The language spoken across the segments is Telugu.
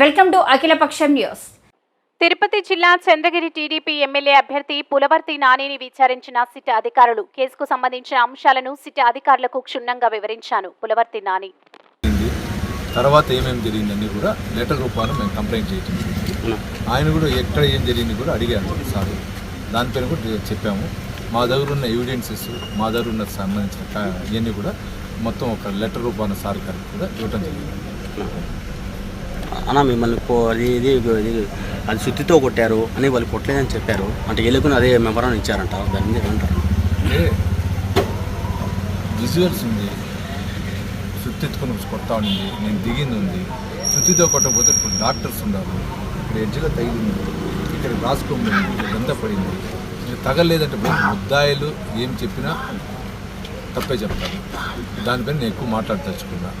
Welcome to Akhilapaksham news. Tirupati జిల్లా చంద్రగిరి టీడీపీ ఎమ్మెల్యే అభ్యర్థి పులవర్తి నానిని విచారించిన సిట్ అధికారులు కేసుకు సంబంధించిన అంశాలను సిట్ అధికారులకు క్షుణ్ణంగా వివరించాను. పులవర్తి నాని. తర్వాత ఏమేమి జరిగిందని కూడా లెటర్ రూపాన మేము కంప్లైంట్ చేయటం ఆయన కూడా ఎక్కడ ఏం జరిగింది కూడా అడిగారు సార్. దానిపైన కూడా చెప్పాము. మా దగ్గర ఉన్న ఎవిడెన్సెస్ మా దగ్గర ఉన్న సంబంధించిన ఇవన్నీ కూడా మొత్తం ఒక లెటర్ రూపాన సార్ గారికి కూడా ఇవ్వటం జరిగింది. అన్న మిమ్మల్ని అది ఇది అది సుత్తితో కొట్టారు అని వాళ్ళు కొట్టలేదని చెప్పారు. అంటే ఎలుగుని అదే మెమరాన్ ఇచ్చారంట. దాని మీద ఏమంటారు? విజువల్స్ ఉంది. సుత్తి ఎత్తుకొని కొడతా ఉంది. నేను దిగింది ఉంది. సుత్తితో కొట్టకపోతే ఇప్పుడు డాక్టర్స్ ఉన్నారు. ఇక్కడ ఎడ్జిలో తగిలింది. ఇక్కడ రాసుకోండి. ఇదంతా పడింది. ఇది తగలేదంటే ముద్దాయిలు ఏం చెప్పినా తప్పే చెప్తాను దానిపైన నేను ఎక్కువ మాట్లాడదలుచుకున్నాను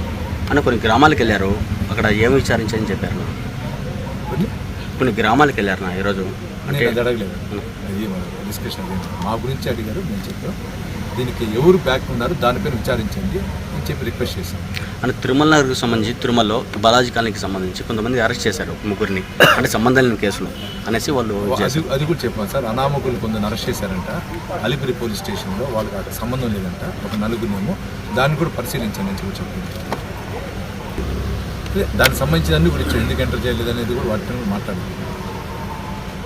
అన్న కొన్ని గ్రామాలకు వెళ్ళారు అక్కడ ఏమి విచారించని చెప్పారు నా. కొన్ని గ్రామాలకు వెళ్ళారు నా ఈరోజు. అంటే నేను అది అడగలేదు. అది డిస్కషన్ అదే. మా గురించి అడిగారు నేను చెప్పాను. దీనికి ఎవరు బ్యాక్ ఉన్నారు దానిపైన విచారించండి అని చెప్పి రిక్వెస్ట్ చేశాను. అంటే తిరుమల నగర్కి సంబంధించి తిరుమలలో బాలాజీ కాలనీకి సంబంధించి కొంతమంది అరెస్ట్ చేశారు ముగ్గురిని. అంటే సంబంధం లేని కేసులు అనేసి వాళ్ళు అది కూడా చెప్పాను సార్. అనామకులు కొందరు అరెస్ట్ చేశారంట. అలిపిరి పోలీస్ స్టేషన్లో వాళ్ళకి అక్కడ సంబంధం లేదంట. ఒక నలుగురినేమో దాన్ని కూడా పరిశీలించండి అని చెప్పి చెప్పింది. దానికి సంబంధించిన అన్ని కూడా ఇచ్చాడు. ఎందుకు ఎంటర్ చేయలేదు అనేది కూడా వాటిని కూడా మాట్లాడుతుంది